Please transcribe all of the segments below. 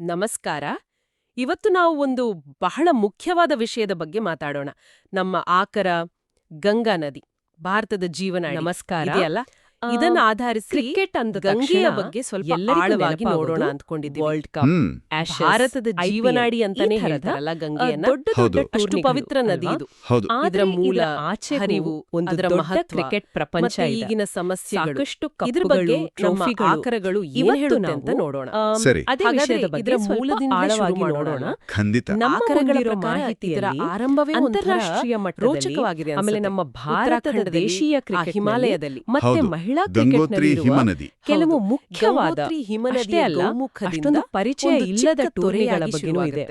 ನಮಸ್ಕಾರ. ಇವತ್ತು ನಾವು ಒಂದು ಬಹಳ ಮುಖ್ಯವಾದ ವಿಷಯದ ಬಗ್ಗೆ ಮಾತಾಡೋಣ. ನಮ್ಮ ಆಕರ ಗಂಗಾ ನದಿ ಭಾರತದ ಜೀವನ ನಮಸ್ಕಾರ. ಅಲ್ಲ ಇದನ್ನ ಆಧರಿಸಿ ಕ್ರಿಕೆಟ್ ಅಂದ ಗಂಗೆಯ ಬಗ್ಗೆ ಸ್ವಲ್ಪ ಆಳವಾಗಿ ನೋಡೋಣ ಅಂದ್ಕೊಂಡಿದ್ದೀವಿ. ವರ್ಲ್ಡ್ ಕಪ್ ಭಾರತದ ಜೀವನಾಡಿ ಅಂತಾನೆ ಹೇಳ್ತಾರಲ್ಲ ಗಂಗೆಯನ್ನ? ದೊಡ್ಡ ದೊಡ್ಡ ಪವಿತ್ರ ನದಿ ಇದು. ಅದರ ಮೂಲ ಆಚೆ ಹರಿವು ಒಂದು ಮಹತ್ವ. ಕ್ರಿಕೆಟ್ ಪ್ರಪಂಚ ಈಗಿನ ಸಮಸ್ಯೆ ಸಾಕಷ್ಟು ಇದ್ರ ಬಗ್ಗೆ ನಮ್ಮ ಆಕರಗಳು ಏನ್ ಹೇಳುತ್ತೆ ಅಂತ ನೋಡೋಣ. ಅದೇ ವಿಷಯದ ಬಗ್ಗೆ ಮೂಲದಿಂದ ಆಳವಾಗಿ ನೋಡೋಣ. ಖಂಡಿತ. ನಮ್ಮ ಆಕರಗಳ ಮಾಹಿತಿ ಇದರ ಆರಂಭವೇ ಅಂತಾರಾಷ್ಟ್ರೀಯ ಮಟ್ಟ ರೋಚಕವಾಗಿದೆ ಆಮೇಲೆ ನಮ್ಮ ಭಾರತದ ದೇಶೀಯ ಕ್ರಿಕೆಟ್ ಹಿಮಾಲಯದಲ್ಲಿ ಮತ್ತೆ ಮಹಿಳಾ ಮಹಿಳಾ ಗಂಗೋತ್ರಿ ಹಿಮನದಿ. ಕೆಲವು ಮುಖ್ಯವಾದ ಹಿಮನದಿ ಗೋಮುಖದಿಂದ ಪರಿಚಯ ಇಲ್ಲದ ಟೊರೆಗಳ ಬಗ್ಗೆನೂ ಇದೆ.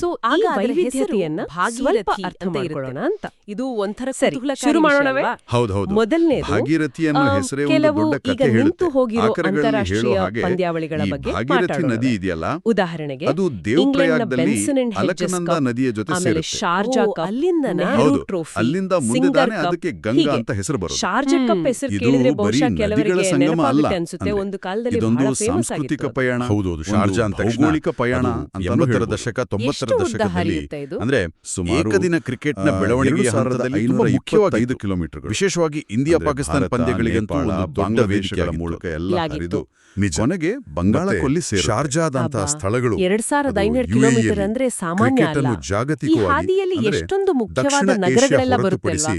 ಸೊ ಆಗ ವೈವಿಧ್ಯತೆಯನ್ನ ಸ್ವಲ್ಪ ಅರ್ಥ ಮಾಡಿಕೊಳ್ಳೋಣ ಅಂತ. ಇದು ಒಂಥರ ಶುರು ಮಾಡೋಣವೇ? ಹೌದು ಹೌದೌದು. ಮೊದಲನೇ ಭಾಗೀರಥಿಯನ್ನು ಹೆಸರೇ ಕೆಲವು ಈಗ ನಿಂತು ಹೋಗಿರೋ ಅಂತಾರಾಷ್ಟ್ರೀಯ ಪಂದ್ಯಾವಳಿಗಳ ಬಗ್ಗೆ ಭಾಗೀರಥಿ ನದಿ ಇದೆಯಲ್ಲ? ಉದಾಹರಣೆಗೆ ಅದು ದೇವಪ್ರಯಾಗದಲ್ಲಿ ಅಲಕನಂದ ನದಿಯ ಜೊತೆ ಸೇರುತ್ತೆ. ಶಾರ್ಜಾ ಅಲ್ಲಿಂದ ನೆಹರು ಟ್ರೋಫಿ ಅಲ್ಲಿಂದ ಮುಂದೆ ಅದಕ್ಕೆ ಗಂಗಾ ಅಂತ ಹೆಸರು ಬರುತ್ತೆ ಶಾರ್ಜಾ ಕಪ್ ಹೆಸರು ಕೇಳಿದ್ರೆ ಬಹುಶಃ ಕೆಲವರಿಗೆ ನೆನಪಾಗುತ್ತೆ ಅನ್ಸುತ್ತೆ. ಒಂದು ಕಾಲದಲ್ಲಿ ಬಹಳ ಫೇಮಸ್ ಆಗಿತ್ತು. ಪಯಣ ಹೌದು ಅದು ಶಾರ್ಜಾ ಅಂತ ಭೌಗೋಳಿಕ ಪಯಣ ಎಂಬತ್ತರ ದಶಕ ತೊಂಬತ್ತರ ದಶಕದಲ್ಲಿ ಅಂದ್ರೆ ಸುಮಾರು ಏಕದಿನ ಕ್ರಿಕೆಟ್ನ ಬೆಳವಣಿಗೆಯ ಹಂತದಲ್ಲಿ ಮುಖ್ಯವಾಗಿ ಐದು ಕಿಲೋಮೀಟರ್ ವಿಶೇಷವಾಗಿ ಇಂಡಿಯಾ ಪಾಕಿಸ್ತಾನ ಪಂದ್ಯಗಳಿಗಂತೂ ದೊಡ್ಡ ವೇದಿಕೆಗಳ ಮೂಲಕ ಎಲ್ಲ ಹರಿದು ಕೊನೆಗೆ ಬಂಗಾಳ ಕೊಲ್ಲಿ ಶಾರ್ಜಾದಂತಹ ಸ್ಥಳಗಳು. ಎರಡ್ ಸಾವಿರದ ಐನೂರು ಕಿಲೋಮೀಟರ್ ಅಂದ್ರೆ ಸಾಮಾನ್ಯ ಹಾದಿಯಲ್ಲಿ ಎಷ್ಟೊಂದು ಮುಖ್ಯವಾದ ನಗರಗಳೆಲ್ಲ ಬರುತ್ತೆ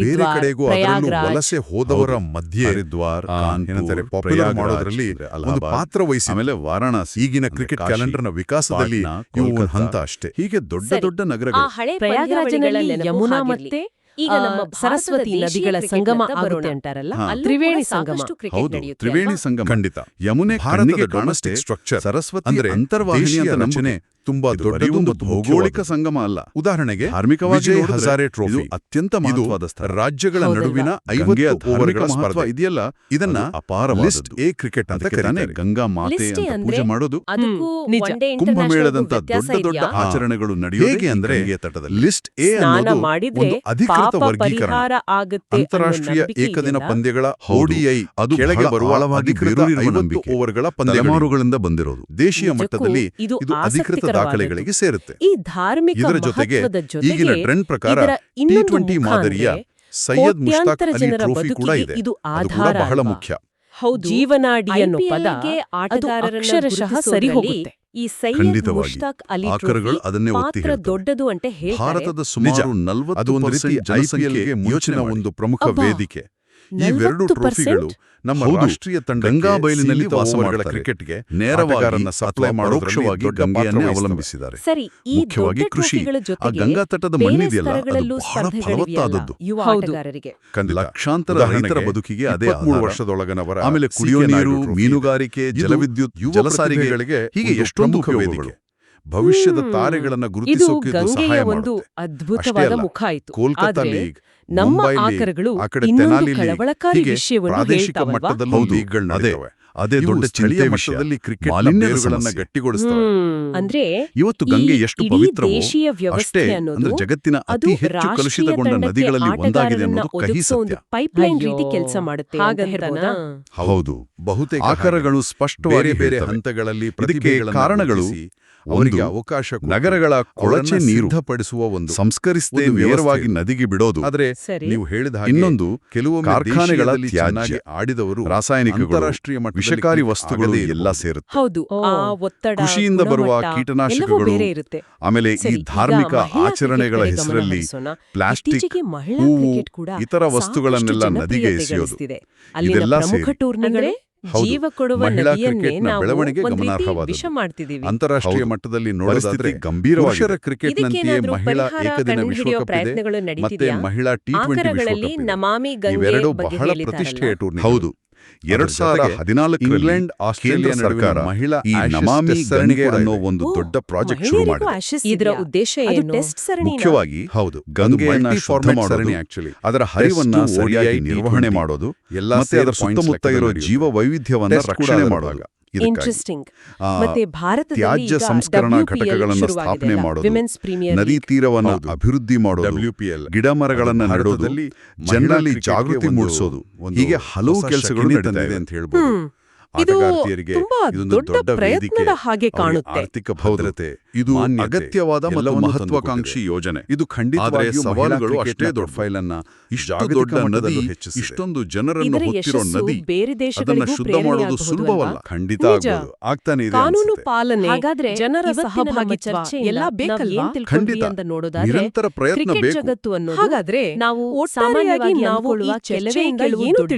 ಬೇರೆ ಕಡೆಗೂ ಅದರಲ್ಲೂ ವಲಸೆ ಹೋದವರ ಮಧ್ಯೆ ಹರಿದ್ವಾರ್ ಏನಂತಾರೆ ಪಾಪ್ಯುಲರ್ ಮಾಡೋದ್ರಲ್ಲಿ ಒಂದು ಪಾತ್ರ ವಹಿಸಿ ಆಮೇಲೆ ವಾರಾಣಸಿ ಈಗಿನ ಕ್ರಿಕೆಟ್ ಕ್ಯಾಲೆಂಡರ್ನ ವಿಕಾಸದಲ್ಲಿ ಹಂತ ಅಷ್ಟೇ. ಹೀಗೆ ದೊಡ್ಡ ದೊಡ್ಡ ನಗರಗಳು. ಯಮುನಾ ಮತ್ತೆ ಈಗ ನಮ್ಮ ಸರಸ್ವತಿ ನದಿಗಳ ಸಂಗಮ ಆಗುತ್ತೆ ಅಂತಾರಲ್ಲ? ತ್ರಿವೇಣಿ ಸಂಗಮ. ಹೌದು ತ್ರಿವೇಣಿ ಸಂಗಮ. ಖಂಡಿತ. ಯಮುನೆ ಭಾರತದ ಡೊಮೆಸ್ಟಿಕ್ ಸ್ಟ್ರಕ್ಚರ್ ಸರಸ್ವತಿ ಅಂದ್ರೆ ಅಂತರ್ವಾಹಿನಿ ಅಂತ ತುಂಬಾ ದೊಡ್ಡ ಒಂದು ಭೌಗೋಳಿಕ ಸಂಗಮ ಅಲ್ಲ. ಉದಾಹರಣೆಗೆ ಧಾರ್ಮಿಕವಾಗಿ ಹಜಾರೆ ಟ್ರೋಫಿ ಅತ್ಯಂತ ಮಹತ್ವದ ರಾಜ್ಯಗಳ ನಡುವಿನ ಐವತ್ತು ಓವರ್ಗಳ ಸ್ಪರ್ಧೆ. ಇದೆಯಲ್ಲ? ಇದನ್ನ ಅಪಾರ ಲಿಸ್ಟ್ ಎ ಕ್ರಿಕೆಟ್ ಅಂತ ಕರೀತಾನೆ ಗಂಗಾ ಮಾತೆ ಅಂತ ಪೂಜೆ ಮಾಡೋದು. ಕುಂಭಮೇಳದಂತ ದೊಡ್ಡ ದೊಡ್ಡ ಆಚರಣೆಗಳು ನಡೆಯುವ ಹೇಗೆ ಅಂದ್ರೆ ತಟದಲ್ಲಿ? ಲಿಸ್ಟ್ ಎ ಅನ್ನೋದು ಒಂದು ಅಧಿಕೃತ ವರ್ಗೀಕರಣ. ಅಂತಾರಾಷ್ಟ್ರೀಯ ಏಕದಿನ ಪಂದ್ಯಗಳ ಹೌಡಿಐ ಅದು ಕೆಳಗೆ ಬರುವ ಓವರ್ಗಳ ಪಂದ್ಯಮಾರುಗಳಿಂದ ಬಂದಿರೋದು. ದೇಶೀಯ ಮಟ್ಟದಲ್ಲಿ ಇದು ಅಧಿಕೃತ ದಾಖಲೆಗಳಿಗೆ ಸೇರುತ್ತೆ. ಈ ಧಾರ್ಮಿಕ ಇದರ ಜೊತೆಗೆ ಈಗಿನ ಟ್ರೆಂಡ್ ಪ್ರಕಾರ ಟಿ ಟ್ವೆಂಟಿ ಮಾದರಿಯ ಸೈಯದ್ ಮುಷ್ತಾಕ್ ಅಲಿ ಟ್ರೋಫಿ ಕೂಡ ಇದೆ. ಅದು ಕೂಡ ಬಹಳ ಮುಖ್ಯ. ಹೌದು ಜೀವನಾಡಿ ಅನ್ನೋ ಪದ ಅಕ್ಷರಶಃ ಸರಿ ಹೋಗುತ್ತೆ ಈ ಸೈಯದ್ ಮುಷ್ತಾಕ್ ಅಲಿ ಅದನ್ನೇ ಪಾತ್ರ ದೊಡ್ಡದು ಅಂತ ಹೇಳಿ ಭಾರತದ ಸುಮಾರು 40% ಜನಸಂಖ್ಯೆಗೆ ಮುಂಚಿನ ಒಂದು ಪ್ರಮುಖ ವೇದಿಕೆ. ಎರಡು ಟ್ರೋಫಿಗಳು ನಮ್ಮ ರಾಷ್ಟ್ರೀಯ ತಂಡ ಗಂಗಾ ಬಯಲಿನಲ್ಲಿ ವಾಸ ಕ್ರಿಕೆಟ್ಗೆ ನೇರವಾರನ್ನ ಸಪ್ಲೈ ಮಾಡೋಕ್ಷವಾಗಿ ಗಂಗೆಯನ್ನೇ ಅವಲಂಬಿಸಿದ್ದಾರೆ. ಸರಿ ಮುಖ್ಯವಾಗಿ ಕೃಷಿ. ಆ ಗಂಗಾ ತಟದ ಮಣ್ಣಿದೆಯಲ್ಲ ಅದು ಬಹಳ ಫಲವತ್ತಾದದ್ದು. ಲಕ್ಷಾಂತರ ರೈತರ ಬದುಕಿಗೆ ಅದೇ ಮೂರು ವರ್ಷದೊಳಗನವರ ಆಮೇಲೆ ಕುಡಿಯೋ ನೀರು ಮೀನುಗಾರಿಕೆ ಜಲವಿದ್ಯುತ್ ಜಲಸಾರಿಗೆಗಳಿಗೆ ಹೀಗೆ ಎಷ್ಟೊಂದು ವೇದಿಕೆ. ಭವಿಷ್ಯದ ತಾರೆಗಳನ್ನ ಗುರುತಿಸೋಕೆ ಸಹಾಯ ಒಂದು ಅದ್ಭುತವಾದ ಮುಖ ಆಯಿತು. ಕೋಲ್ಕತ್ತಾ ಲೀಗ್ ನಮ್ಮ ಆಕರಗಳು ಪ್ರಾದೇಶಿಕ ಮಟ್ಟದಲ್ಲಿ ಲೀಗ್ಗಳನ್ನ ಅದೇ ದೊಡ್ಡ ಸ್ಥಳೀಯ ಮಟ್ಟದಲ್ಲಿ ಕ್ರಿಕೆಟ್ ಮಾಲಿನ್ಯಗಳನ್ನ ಗಟ್ಟಿಗೊಳಿಸ್ತವೆ. ಅಂದ್ರೆ ಇವತ್ತು ಗಂಗೆ ಎಷ್ಟು ಪವಿತ್ರವೋ ಅಷ್ಟೇ ಅಂದ್ರೆ ಜಗತ್ತಿನ ಅತಿ ಹೆಚ್ಚು ಕಲುಷಿತಗೊಂಡ ನದಿಗಳಲ್ಲಿ ಒಂದಾಗಿದೆ ಅನ್ನೋದು ಕಹಿ ಸತ್ಯ. ಪೈಪ್ ಲೈನ್ ರೀತಿ ಕೆಲಸ ಮಾಡುತ್ತೆ ಹೌದು. ಬಹುತೇಕ ಆಕಾರಗಳು ಸ್ಪಷ್ಟವಾಗಿ ಬೇರೆ ಹಂತಗಳಲ್ಲಿ ಪ್ರತಿಕ್ರಿಯೆ ಕಾರಣಗಳು ಅವರಿಗೆ ಅವಕಾಶ ನಗರಗಳ ಕೊಳಚೆ ನೀರು ಪಡಿಸುವ ಒಂದು ಸಂಸ್ಕರಿಸದೆ ನೇರವಾಗಿ ನದಿಗೆ ಬಿಡೋದು. ಆದ್ರೆ ನೀವು ಹೇಳಿದ ಇನ್ನೊಂದು ಕೆಲವು ಕಾರ್ಖಾನೆಗಳಲ್ಲಿ ಚೆನ್ನಾಗಿ ಆಡಿದವರು ರಾಸಾಯನಿಕಗಳು ರಾಷ್ಟ್ರೀಯ ವಿಷಕಾರಿ ವಸ್ತುಗಳು ಎಲ್ಲ ಸೇರುತ್ತೆ. ಹೌದು ಕೃಷಿಯಿಂದ ಬರುವ ಕೀಟನಾಶಕಗಳು ಆಮೇಲೆ ಈ ಧಾರ್ಮಿಕ ಆಚರಣೆಗಳ ಹೆಸರಲ್ಲಿ ಪ್ಲಾಸ್ಟಿಕ್ ಹೂವು ಇತರ ವಸ್ತುಗಳನ್ನೆಲ್ಲ ನದಿಗೆ ಎಸೆಯೋದು. ಇದೆಲ್ಲ ಸೇರಿ. ಜೀವ ಕೊಡುವ ಬೆಳವಣಿಗೆ ನಾವು ಅಂತಾರಾಷ್ಟ್ರೀಯ ಮಟ್ಟದಲ್ಲಿ ನೋಡಿದ್ರೆ ಗಂಭೀರವಾದ ಕ್ರಿಕೆಟ್ನಂತೆಯೇ ಮಹಿಳಾ ಏಕದಿನ ವಿಶ್ವಕಪ್ ಇದೆ. ಮತ್ತೆ ಮಹಿಳಾ ಟಿ20 ವಿಶ್ವಕಪ್ ಇವೆರಡು ಬಹಳ ಪ್ರತಿಷ್ಠೆಯ ಟೂರ್ನಿ ಹೌದು. ಎರಡ್ ಸಾವಿರದ ಹದಿನಾಲ್ಕು ಇಂಗ್ಲೆಂಡ್ ಆಸ್ಟ್ರೇಲಿಯಾ ಸರ್ಕಾರ ಮಹಿಳಾ ಈ ನಮಾಮಿ ಸರಣಿಗೆ ಅನ್ನೋ ಒಂದು ದೊಡ್ಡ ಪ್ರಾಜೆಕ್ಟ್ ಶುರು ಮಾಡಿದೆ ಮುಖ್ಯವಾಗಿ ಹೌದು. ಗಂಗೆಯನ್ನ ಶುದ್ಧ ಮಾಡೋದು ಅದರ ಹರಿವನ್ನ ಸರಿಯಾಗಿ ನಿರ್ವಹಣೆ ಮಾಡೋದು ಎಲ್ಲಾ ಮತ್ತೆ ಅದರ ಸುತ್ತಮುತ್ತ ಇರೋ ಜೀವ ವೈವಿಧ್ಯವನ್ನ ರಕ್ಷಣೆ ಮಾಡುವಾಗ ಇಂಟ್ರೆಸ್ಟಿಂಗ್ ಮತ್ತೆ ಭಾರತದಲ್ಲಿ ತ್ಯಾಜ್ಯ ಸಂಸ್ಕರಣಾ ಘಟಕಗಳನ್ನು ಸ್ಥಾಪನೆ ಮಾಡೋದು ನದಿ ತೀರವನ್ನು ಅಭಿವೃದ್ಧಿ ಮಾಡೋದು ಡಬ್ಲ್ಯೂಪಿಎಲ್ ಗಿಡ ಮರಗಳನ್ನು ನಡುವುದಲ್ಲಿ ಜನರಲ್ಲಿ ಜಾಗೃತಿ ಮೂಡಿಸೋದು ಹೀಗೆ ಹಲವು ಕೆಲಸಗಳು ನಡೀತಾ ಇದೆ. ಅಂತ ಹೇಳ್ಬೋದು. ಇದು ತುಂಬಾ ದೊಡ್ಡ ಪ್ರಯತ್ನದ ಹಾಗೆ ಕಾಣುತ್ತೆ. ಆರ್ಥಿಕ ಭದ್ರತೆ ಇದು ಅಗತ್ಯವಾದ ಮತ್ತು ಮಹತ್ವಾಕಾಂಕ್ಷಿ ಯೋಜನೆ. ಇದು ಖಂಡಿತವಾಗಿಯೂ ಸವಾಲುಗಳು ಅಷ್ಟೇ ದೊಡ್ಡ ಫೈಲ್ ಅನ್ನ ಇಷ್ಟು ದೊಡ್ಡ ನದಿ ಇಷ್ಟೊಂದು ಜನರನ್ನು ಹೊತ್ತಿರೋ ನದಿ ಬೇರೆ ಅದನ್ನ ಶುದ್ಧ ಮಾಡೋದು ಸುಲಭವಲ್ಲ. ಖಂಡಿತ ಆಗ್ತಾನೆ ಇದೆ ಕಾನೂನು ಪಾಲನೆ ಹಾಗಾದ್ರೆ ಜನರ ಸಹಭಾಗಿತ್ವ ಎಲ್ಲ ತಿಳ್ಕೊಂಡ್ವಿ ಖಂಡಿತ. ಅಂತ ನೋಡೋದಾದ್ರೆ ನಿರಂತರ ಪ್ರಯತ್ನ ಬೇಕು. ಜಗತ್ತು ಅನ್ನೋದು ಹಾಗಾದ್ರೆ ನಾವು ಸಾಮಾನ್ಯವಾಗಿ ನಾವು ಕೆಲವೇ ಏನು ದೊಡ್ಡ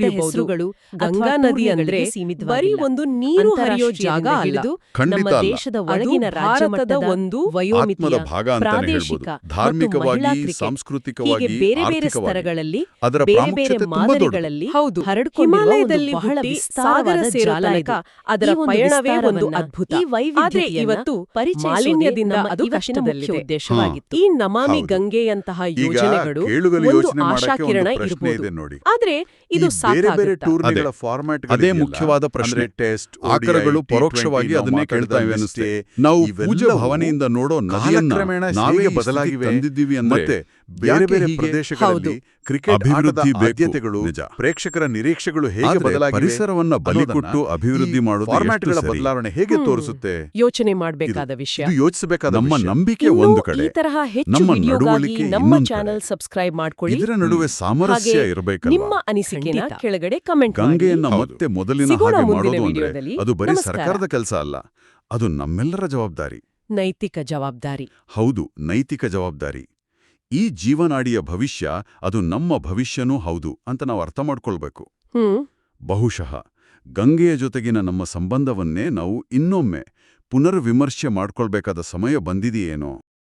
ಗಂಗಾ ನದಿ ಅಂದ್ರೆ. ಬರೀ ಒಂದು ನೀರು ಹರಿಯೋ ಜಾಗ ಅಲ್ಲದು ನಮ್ಮ ದೇಶದ ಒಳಗಿನ ರಾಜ್ಯ ಮಟ್ಟದ ಒಂದು ವಯೋಮಿತಿಯ ಭಾಗ ಅಂತಾನೆ ಪ್ರಾದೇಶಿಕ ಧಾರ್ಮಿಕವಾಗಿ ಸಾಂಸ್ಕೃತಿಕವಾಗಿ ಬೇರೆ ಬೇರೆ ಸ್ತರಗಳಲ್ಲಿ ಅದರ ಬೇರೆ ಬೇರೆ ಪ್ರಾಮುಖ್ಯತೆ ತುಂಬಾ ದೊಡ್ಡದು. ಮಾದರಿಗಳಲ್ಲಿ ಹೌದು. ಹರಡ್ಕೊಂಡಿರುವ ಹಿಮಾಲಯದಲ್ಲಿ ಸಾಗರ ಸೇರೋ ಜಾಲ ಇದು. ಅದರ ಪಯಣವೇ ಒಂದು ಅದ್ಭುತ. ಈ ಆದ್ರೆ ಇವತ್ತು ಮಾಲಿನ್ಯದಿಂದ ಅದು ಕಷ್ಟದಲ್ಲಿ ಉದ್ದೇಶವಾಗಿತ್ತು. ಈ ನಮಾಮಿ. ಗಂಗೆಯಂತಹ ಯೋಜನೆಗಳು ಒಂದು ಆಶಾಕಿರಣ ಇರಬಹುದು ಆದ್ರೆ ಇದು. ಫಾರ್ಮ್ಯಾಟ್ ಅದೇ. ಮುಖ್ಯವಾದ ಪ್ರಶ್ನೆ. ಟೆಸ್ಟ್ ಆಕರಗಳು ಪರೋಕ್ಷವಾಗಿ ಅದನ್ನೇ ಕೇಳ್ತಾ ಇವೆ ಅನಿಸ್ತೇ ನಾವು ಪೂಜ್ಯ ಭಾವನೆಯಿಂದ ನೋಡೋ ನದಿಯನ್ನ ನಾವೇ ಬದಲಾಗಿವೆ? ತಂದಿದ್ದೀವಿ ಅಂದ್ರೆ ಮತ್ತೆ ಬೇರೆ ಬೇರೆ ಪ್ರದೇಶಗಳಲ್ಲಿ ಕ್ರಿಕೆಟ್ ಅಭಿವೃದ್ಧಿ ನಿಜ. ಪ್ರೇಕ್ಷಕರ ನಿರೀಕ್ಷೆಗಳು ಹೇಗೆ ಬದಲಾಗಿ ಪರಿಸರವನ್ನ ಬಲಿ ಕೊಟ್ಟು ಅಭಿವೃದ್ಧಿ ಮಾಡೋದು ಫಾರ್ಮ್ಯಾಟ್ಗಳ? ಬದಲಾವಣೆ ಹೇಗೆ. ತೋರಿಸುತ್ತೆ? ಯೋಚನೆ ಮಾಡಬೇಕಾದ ವಿಷಯ. ಇದು ಯೋಚಿಸಬೇಕಾದ ನಮ್ಮ ನಂಬಿಕೆ ಒಂದು ಕಡೆ. ಈ ತರಹ ಹೆಚ್ಚು ನಮ್ಮ ವಿಡಿಯೋಗಾಗಿ ನಡವಳಿಕೆ ನಮ್ಮ ಚಾನೆಲ್. ಸಬ್ಸ್ಕ್ರೈಬ್ ಮಾಡ್ಕೊಳ್ಳಿ. ಇದರ ನಡುವೆ ಸಾಮರಸ್ಯ ಇರಬೇಕು ಇರಬೇಕಲ್ವಾ? ನಿಮ್ಮ ಅನಿಸಿಕೆನ ಕೆಳಗಡೆ ಕಮೆಂಟ್ ಮಾಡಿ. ಗಂಗೆಯನ್ನ ಮತ್ತೆ ಮೊದಲಿನ ಹಾಗೆ ಮಾಡೋದು ಅಂದ್ರೆ ಅದು ಬರೀ ಸರ್ಕಾರದ ಕೆಲಸ ಅಲ್ಲ. ಅದು ನಮ್ಮೆಲ್ಲರ ಜವಾಬ್ದಾರಿ. ನೈತಿಕ ಜವಾಬ್ದಾರಿ. ಹೌದು ನೈತಿಕ ಜವಾಬ್ದಾರಿ. ಈ ಜೀವನಾಡಿಯ ಭವಿಷ್ಯ ಅದು ನಮ್ಮ ಭವಿಷ್ಯನೂ ಹೌದು ಅಂತ ನಾವು ಅರ್ಥ ಮಾಡ್ಕೊಳ್ಬೇಕು. ಬಹುಶಃ ಗಂಗೆಯ ಜೊತೆಗಿನ ನಮ್ಮ ಸಂಬಂಧವನ್ನೇ ನಾವು ಇನ್ನೊಮ್ಮೆ ಪುನರ್ವಿಮರ್ಶೆ ಮಾಡ್ಕೊಳ್ಬೇಕಾದ ಸಮಯ ಬಂದಿದೆಯೇನೋ.